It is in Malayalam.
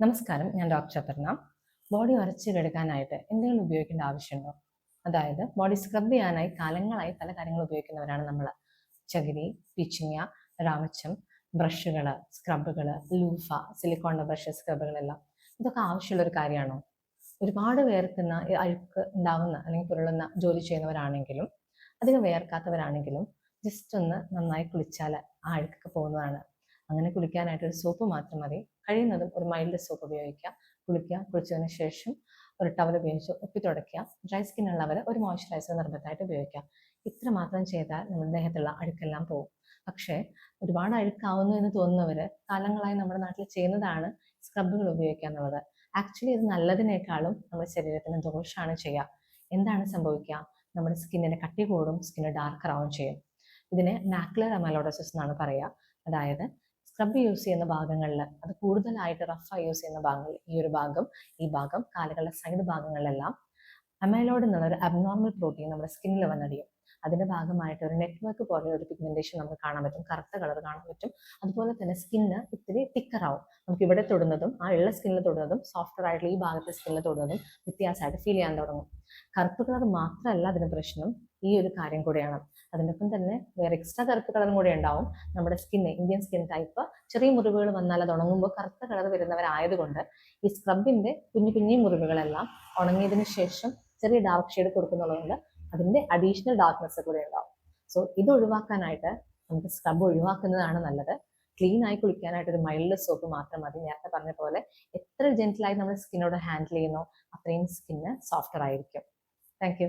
നമസ്കാരം ഞാൻ ഡോക്ടർ അപർണ. ബോഡി ഉരച്ചു കെടുക്കാനായിട്ട് എന്തെങ്കിലും ഉപയോഗിക്കേണ്ട ആവശ്യമുണ്ടോ? അതായത് ബോഡി സ്ക്രബ് ചെയ്യാനായി കാലങ്ങളായി പല കാര്യങ്ങൾ ഉപയോഗിക്കുന്നവരാണ് നമ്മൾ ചകിരി പിച്ചിങ്ങ രാമച്ചം ബ്രഷുകൾ സ്ക്രബുകൾ ലൂഫ സിലിക്കോണിന്റെ ബ്രഷ് സ്ക്രബുകളെല്ലാം ഇതൊക്കെ ആവശ്യമുള്ള ഒരു കാര്യമാണോ? ഒരുപാട് വേർക്കുന്ന അഴുക്ക് ഉണ്ടാവുന്ന അല്ലെങ്കിൽ പുരളുന്ന ജോലി ചെയ്യുന്നവരാണെങ്കിലും അധികം വേർക്കാത്തവരാണെങ്കിലും ജസ്റ്റ് ഒന്ന് നന്നായി കുളിച്ചാൽ ആ അഴുക്കൊക്കെ പോകുന്നതാണ്. അങ്ങനെ കുളിക്കാനായിട്ട് ഒരു സോപ്പ് മാത്രം മതി. കഴിയുന്നതും ഒരു മൈൽഡ് സോപ്പ് ഉപയോഗിക്കുക. കുളിക്കുക കുളിച്ചതിന് ശേഷം ഒരു ടവൽ ഉപയോഗിച്ച് ഒപ്പി തുടയ്ക്കുക ഡ്രൈ സ്കിൻ ഉള്ളവർ ഒരു മോയ്സ്ചറൈസർ നിർബന്ധമായിട്ട് ഉപയോഗിക്കുക. ഇത്ര മാത്രം ചെയ്താൽ നമ്മുടെ ദേഹത്തുള്ള അഴുക്കെല്ലാം പോകും. പക്ഷേ ഒരുപാട് അഴുക്കാവുന്നു എന്ന് തോന്നുന്നവർ കാലങ്ങളായി നമ്മുടെ നാട്ടിൽ ചെയ്യുന്നതാണ് സ്ക്രബുകൾ ഉപയോഗിക്കുക എന്നുള്ളത്. ആക്ച്വലി ഇത് നല്ലതിനേക്കാളും നമ്മുടെ ശരീരത്തിന് ദോഷമാണ് ചെയ്യുക. എന്താണ് സംഭവിക്കുക? നമ്മുടെ സ്കിന്നിന് കട്ടി കൂടും സ്കിന്ന് ഡാർക്കർ ആവും ചെയ്യും. ഇതിനെ മാക്ലർ അമലോഡോസിസ് എന്നാണ് പറയുക. അതായത് സ്ക്രബ് യൂസ് ചെയ്യുന്ന ഭാഗങ്ങളിൽ അത് കൂടുതലായിട്ട് റഫായി യൂസ് ചെയ്യുന്ന ഭാഗങ്ങളിൽ ഈ ഒരു ഭാഗം ഈ ഭാഗം കാലുകളുടെ സൈഡ് ഭാഗങ്ങളിലെല്ലാം അമൈലോഡ് എന്നുള്ള ഒരു അബ്നോർമൽ പ്രോട്ടീൻ നമ്മുടെ സ്കിന്നിൽ വന്നടിയും. അതിന്റെ ഭാഗമായിട്ട് ഒരു നെറ്റ്വർക്ക് പോലെ ഒരു പിഗ്മെന്റേഷൻ നമുക്ക് കാണാൻ പറ്റും കറുത്ത കളർ കാണാൻ പറ്റും. അതുപോലെ തന്നെ സ്കിന്ന് ഇത്തിരി തിക്കറാവും നമുക്ക് ഇവിടെ തൊടുന്നതും ആ ഉള്ള സ്കിന്നിൽ തൊടുന്നതും സോഫ്റ്റർ ആയിട്ടുള്ള ഈ ഭാഗത്തെ സ്കിന്നിൽ തൊടുന്നതും വ്യത്യാസമായിട്ട് ഫീൽ ചെയ്യാൻ തുടങ്ങും. കറുപ്പ് കളർ മാത്രമല്ല അതിന് പ്രശ്നം. ഈ ഒരു കാര്യം കൂടിയാണ്. അതിനൊപ്പം തന്നെ വേറെ എക്സ്ട്രാ കറുപ്പ് കളറും കൂടെ ഉണ്ടാവും. നമ്മുടെ സ്കിന്ന് ഇന്ത്യൻ സ്കിൻ ടൈപ്പ് ചെറിയ മുറിവുകൾ വന്നാൽ അത് ഉണങ്ങുമ്പോൾ കറുത്ത കളർ വരുന്നവരായതുകൊണ്ട് ഈ സ്ക്രബിന്റെ കുഞ്ഞു കുഞ്ഞു മുറിവുകളെല്ലാം ഉണങ്ങിയതിന് ശേഷം ചെറിയ ഡാർക്ക് ഷെയ്ഡ് കൊടുക്കുന്നുള്ളതുകൊണ്ട് അതിന്റെ അഡീഷണൽ ഡാർക്ക്നെസ് കൂടെ ഉണ്ടാവും. സോ ഇത് ഒഴിവാക്കാനായിട്ട് നമുക്ക് സ്ക്രബ് ഒഴിവാക്കുന്നതാണ് നല്ലത്. ക്ലീൻ ആയി കുളിക്കാനായിട്ട് ഒരു മൈൽഡ് സോപ്പ് മാത്രം മതി. നേരത്തെ പറഞ്ഞ പോലെ എത്ര ജെന്റിലായി നമ്മൾ സ്കിന്നോട് ഹാൻഡിൽ ചെയ്യുന്നോ അത്രയും സ്കിന്ന് സോഫ്റ്റർ ആയിരിക്കും. താങ്ക്